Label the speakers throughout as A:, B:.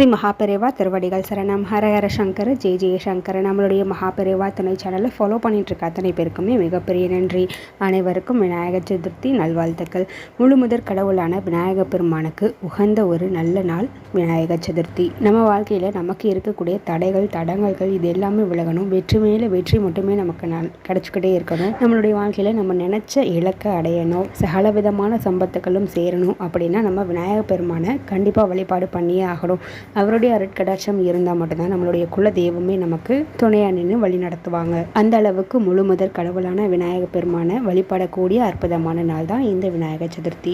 A: ஸ்ரீ மகாபெரிவா திருவடிகள் சரணம். ஹரஹர சங்கர் ஜெய ஜெயசங்கர நம்மளுடைய மகாபெரிவா துணை சேனலை ஃபாலோ பண்ணிட்டு அத்தனை பேருக்குமே மிகப்பெரிய நன்றி. அனைவருக்கும் விநாயகர் சதுர்த்தி நல்வாழ்த்துக்கள். முழு முதற் கடவுளான விநாயக பெருமானுக்கு உகந்த ஒரு நல்ல நாள் விநாயகர் சதுர்த்தி. நம்ம வாழ்க்கையில் நமக்கு இருக்கக்கூடிய தடைகள் தடங்கல்கள் இது எல்லாமே விலகணும். வெற்றி மேலே வெற்றி மட்டுமே நமக்கு நல் கிடச்சிக்கிட்டே இருக்கணும். நம்மளுடைய வாழ்க்கையில் நம்ம நினச்ச இலக்கை அடையணும். சகல விதமான சம்பத்துகளும் சேரணும். அப்படின்னா நம்ம விநாயகர் பெருமானை கண்டிப்பாக வழிபாடு பண்ணியே ஆகணும். அவருடைய அருட்கடாட்சம் இருந்தால் மட்டும்தான் நம்மளுடைய குல தெய்வமே நமக்கு துணையாக நின்று வழி நடத்துவாங்க. அந்த அளவுக்கு முழு முதற் கடவுளான விநாயக பெருமானை வழிபடக்கூடிய அற்புதமான நாள் தான் இந்த விநாயகர் சதுர்த்தி.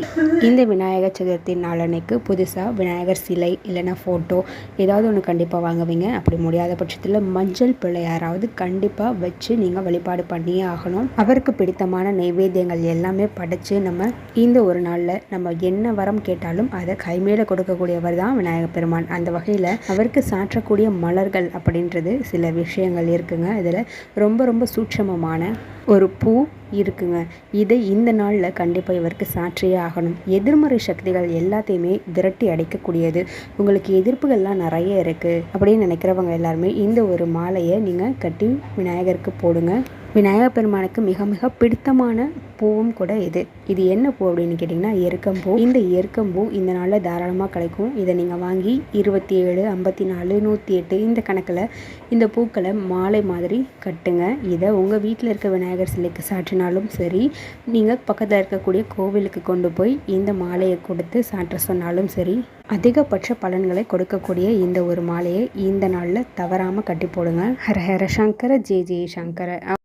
A: இந்த விநாயகர் சதுர்த்தி நாளன்னைக்கு புதுசாக விநாயகர் சிலை இல்லைன்னா ஃபோட்டோ ஏதாவது ஒன்று கண்டிப்பாக வாங்குவீங்க. அப்படி முடியாத பட்சத்தில் மஞ்சள் பிள்ளையாராவது கண்டிப்பாக வச்சு நீங்கள் வழிபாடு பண்ணியே ஆகணும். அவருக்கு பிடித்தமான நைவேத்தியங்கள் எல்லாமே படைச்சு நம்ம இந்த ஒரு நாளில் நம்ம என்ன வரம் கேட்டாலும் அதை கைமேல கொடுக்கக்கூடியவர் தான் விநாயகர் பெருமான். அந்த வகையில் அவருக்கு சாற்றக்கூடிய மலர்கள் அப்படின்றது சில விஷயங்கள் இருக்குங்க. இதில் ரொம்ப ரொம்ப சூட்சமமான ஒரு பூ இருக்குங்க. இதை இந்த நாளில் கண்டிப்பாக இவருக்கு சாற்றியே ஆகணும். எதிர்மறை சக்திகள் எல்லாத்தையுமே விரட்டி அடைக்கக்கூடியது. உங்களுக்கு எதிர்ப்புகள்லாம் நிறைய இருக்குது அப்படின்னு நினைக்கிறவங்க எல்லாருமே இந்த ஒரு மாலையை நீங்கள் கட்டி விநாயகருக்கு போடுங்க. விநாயகர் பெருமானுக்கு மிக மிக பிடித்தமான பூவும் கூட இது. இது என்ன பூ அப்படின்னு கேட்டிங்கன்னா எருக்கம்பூ இந்த எருக்கம்பூ இந்த நாளில் தாராளமாக கிடைக்கும். இதை நீங்கள் வாங்கி இருபத்தி ஏழு ஐம்பத்தி நாலு நூற்றி எட்டு இந்த கணக்கில் இந்த பூக்களை மாலை மாதிரி கட்டுங்க. இதை உங்கள் வீட்டில் இருக்க விநாயகர் சிலைக்கு சாற்றினாலும் சரி நீங்கள் பக்கத்தில் இருக்கக்கூடிய கோவிலுக்கு கொண்டு போய் இந்த மாலையை கொடுத்து சாற்ற சொன்னாலும் சரி அதிகபட்ச பலன்களை கொடுக்கக்கூடிய இந்த ஒரு மாலையை இந்த நாளில் தவறாமல் கட்டி போடுங்க. Hara Hara Shankara J J Sankara.